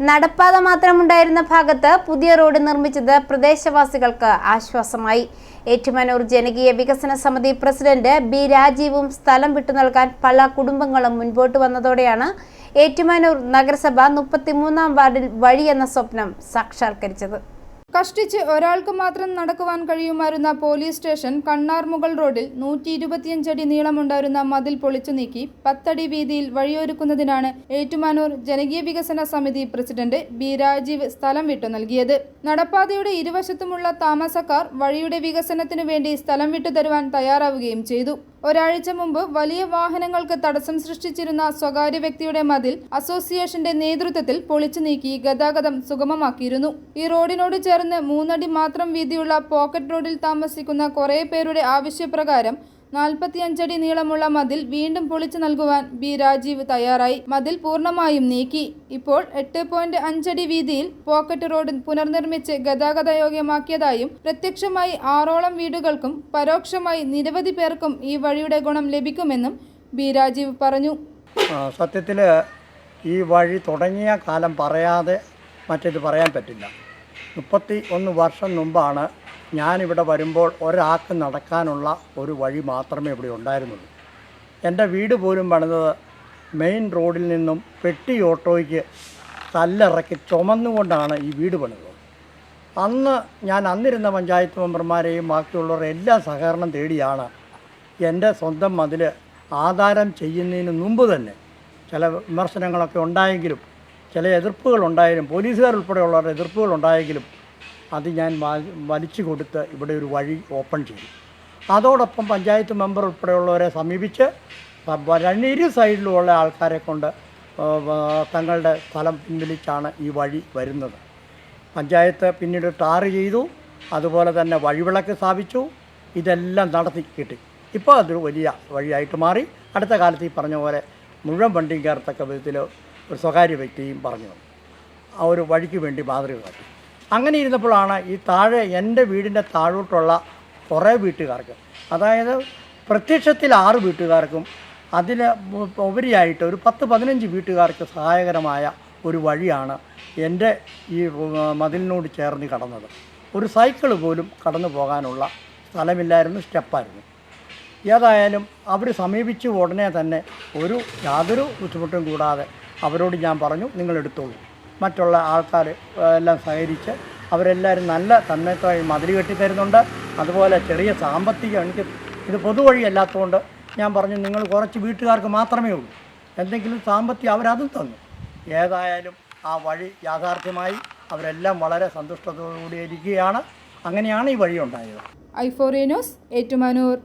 നടപ്പാത മാത്രമുണ്ടായിരുന്ന ഭാഗത്ത് പുതിയ റോഡ് നിർമ്മിച്ചത് പ്രദേശവാസികൾക്ക് ആശ്വാസമായി. ഏറ്റുമാനൂർ ജനകീയ വികസന സമിതി പ്രസിഡന്റ് ബി രാജീവും സ്ഥലം വിട്ടു നൽകാൻ പല കുടുംബങ്ങളും മുൻപോട്ട് വന്നതോടെയാണ് ഏറ്റുമാനൂർ നഗരസഭ മുപ്പത്തിമൂന്നാം വാർഡിൽ വഴി എന്ന സ്വപ്നം സാക്ഷാത്കരിച്ചത്. കഷ്ടിച്ച് ഒരാൾക്ക് മാത്രം നടക്കുവാൻ കഴിയുമായിരുന്ന പോലീസ് സ്റ്റേഷൻ കണ്ണാർമുകൾ റോഡിൽ നൂറ്റി ഇരുപത്തിയഞ്ചടി നീളമുണ്ടായിരുന്ന മതിൽ പൊളിച്ചു നീക്കി പത്തടി വീതിയിൽ വഴിയൊരുക്കുന്നതിനാണ് ഏറ്റുമാനൂർ ജനകീയ വികസന സമിതി പ്രസിഡന്റ് ബി രാജീവ് സ്ഥലം വിട്ടു നൽകിയത്. നടപ്പാതയുടെ ഇരുവശത്തുമുള്ള താമസക്കാർ വഴിയുടെ വികസനത്തിനു വേണ്ടി സ്ഥലം വിട്ടു തരുവാൻ തയ്യാറാവുകയും ചെയ്തു. ഒരാഴ്ച മുമ്പ് വലിയ വാഹനങ്ങൾക്ക് തടസ്സം സൃഷ്ടിച്ചിരുന്ന സ്വകാര്യ വ്യക്തിയുടെ മതിൽ അസോസിയേഷന്റെ നേതൃത്വത്തിൽ പൊളിച്ചു നീക്കി ഗതാഗതം സുഗമമാക്കിയിരുന്നു. ഈ റോഡിനോട് ചേർന്ന് മൂന്നടി മാത്രം വീതിയുള്ള പോക്കറ്റ് റോഡിൽ താമസിക്കുന്ന കുറേ പേരുടെ ആവശ്യപ്രകാരം നാൽപ്പത്തിയഞ്ചടി നീളമുള്ള മതിൽ വീണ്ടും പൊളിച്ചു നൽകുവാൻ ബി രാജീവ് തയ്യാറായി. മതിൽ പൂർണമായും നീക്കി. ഇപ്പോൾ എട്ട് പോയിന്റ് അഞ്ചടി വീതിയിൽ പോക്കറ്റ് റോഡ് പുനർനിർമ്മിച്ച് ഗതാഗത യോഗ്യമാക്കിയതായും പ്രത്യക്ഷമായി ആറോളം വീടുകൾക്കും പരോക്ഷമായി നിരവധി പേർക്കും ഈ വഴിയുടെ ഗുണം ലഭിക്കുമെന്നും ബി രാജീവ് പറഞ്ഞു. സത്യത്തിൽ ഈ വഴി തുടങ്ങിയ കാലം പറയാതെ മറ്റേത് പറയാൻ പറ്റില്ല. മുപ്പത്തി ഒന്ന് വർഷം മുമ്പാണ് ഞാനിവിടെ വരുമ്പോൾ ഒരാൾക്ക് നടക്കാനുള്ള ഒരു വഴി മാത്രമേ ഇവിടെ ഉണ്ടായിരുന്നുള്ളൂ. എന്റെ വീട് പോലും പണിതത് മെയിൻ റോഡിൽ നിന്നും പെട്ടി ഓട്ടോയ്ക്ക് കല്ലിറക്കി ചുമന്നുകൊണ്ടാണ് ഈ വീട് പണിതത്. അന്ന് ഞാൻ അന്നിരുന്ന പഞ്ചായത്ത് മെമ്പർമാരെയും ബാക്കിയുള്ളവരുടെ എല്ലാ സഹകരണം തേടിയാണ് എന്റെ സ്വന്തം മതിൽ ആധാരം ചെയ്യുന്നതിന് മുമ്പ് തന്നെ ചില വിമർശനങ്ങളൊക്കെ ഉണ്ടായെങ്കിലും ചില എതിർപ്പുകൾ ഉണ്ടായാലും പോലീസുകാർ ഉൾപ്പെടെയുള്ളവരുടെ എതിർപ്പുകൾ ഉണ്ടായെങ്കിലും അത് ഞാൻ വലിച്ചു കൊടുത്ത് ഇവിടെ ഒരു വഴി ഓപ്പൺ ചെയ്തു. അതോടൊപ്പം പഞ്ചായത്ത് മെമ്പർ ഉൾപ്പെടെയുള്ളവരെ സമീപിച്ച് രണ്ടിരു സൈഡിലുമുള്ള ആൾക്കാരെ കൊണ്ട് തങ്ങളുടെ സ്ഥലം പിൻവലിച്ചാണ് ഈ വഴി വരുന്നത്. പഞ്ചായത്ത് പിന്നീട് ടാർ ചെയ്തു അതുപോലെ തന്നെ വഴിവിളക്ക് സ്ഥാപിച്ചു ഇതെല്ലാം നടത്തി കിട്ടി. ഇപ്പോൾ അതൊരു വലിയ വഴിയായിട്ട് മാറി. അടുത്ത കാലത്ത് ഈ പറഞ്ഞ പോലെ മുഴുവൻ വണ്ടിയും കയറത്തക്ക വിധത്തിൽ ഒരു സ്വകാര്യ വ്യക്തിയും പറഞ്ഞു. തന്നു. ആ ഒരു വഴിക്ക് വേണ്ടി മാതൃക കാട്ടി. അങ്ങനെ ഇരുന്നപ്പോഴാണ് ഈ താഴെ എന്റെ വീടിന്റെ താഴോട്ടുള്ള കുറേ വീട്ടുകാർക്ക് അതായത് പ്രത്യക്ഷത്തിൽ ആറ് വീട്ടുകാർക്കും അതിൽ ഉപരിയായിട്ട് ഒരു പത്ത് പതിനഞ്ച് വീട്ടുകാർക്ക് സഹായകരമായ ഒരു വഴിയാണ് എന്റെ ഈ മതിലിനോട് ചേർന്ന് കടന്നത്. ഒരു സൈക്കിൾ പോലും കടന്നു പോകാനുള്ള സ്ഥലമില്ലായിരുന്നു സ്റ്റെപ്പായിരുന്നു. ഏതായാലും അവർ സമീപിച്ച് ഉടനെ തന്നെ ഒരു യാതൊരു ബുദ്ധിമുട്ടും കൂടാതെ അവരോട് ഞാൻ പറഞ്ഞു നിങ്ങൾ എടുത്തോളൂ മറ്റുള്ള ആൾക്കാർ എല്ലാം സഹകരിച്ച് അവരെല്ലാവരും നല്ല തന്മയത്വമായി മതിൽ കെട്ടിത്തരുന്നുണ്ട് അതുപോലെ ചെറിയ സാമ്പത്തികം എനിക്ക് ഇത് പൊതുവഴി അല്ലാത്തതുകൊണ്ട് ഞാൻ പറഞ്ഞു നിങ്ങൾ കുറച്ച് വീട്ടുകാർക്ക് മാത്രമേ ഉള്ളൂ. എന്തെങ്കിലും സാമ്പത്തികം അവരതും തന്നു. ഏതായാലും ആ വഴി യാഥാർത്ഥ്യമായി അവരെല്ലാം വളരെ സന്തുഷ്ടത്തോടുകൂടി ഇരിക്കുകയാണ്. അങ്ങനെയാണ് ഈ വഴി ഉണ്ടായത്. ഐഫോറിയനോസ് ഏറ്റുമാനൂർ.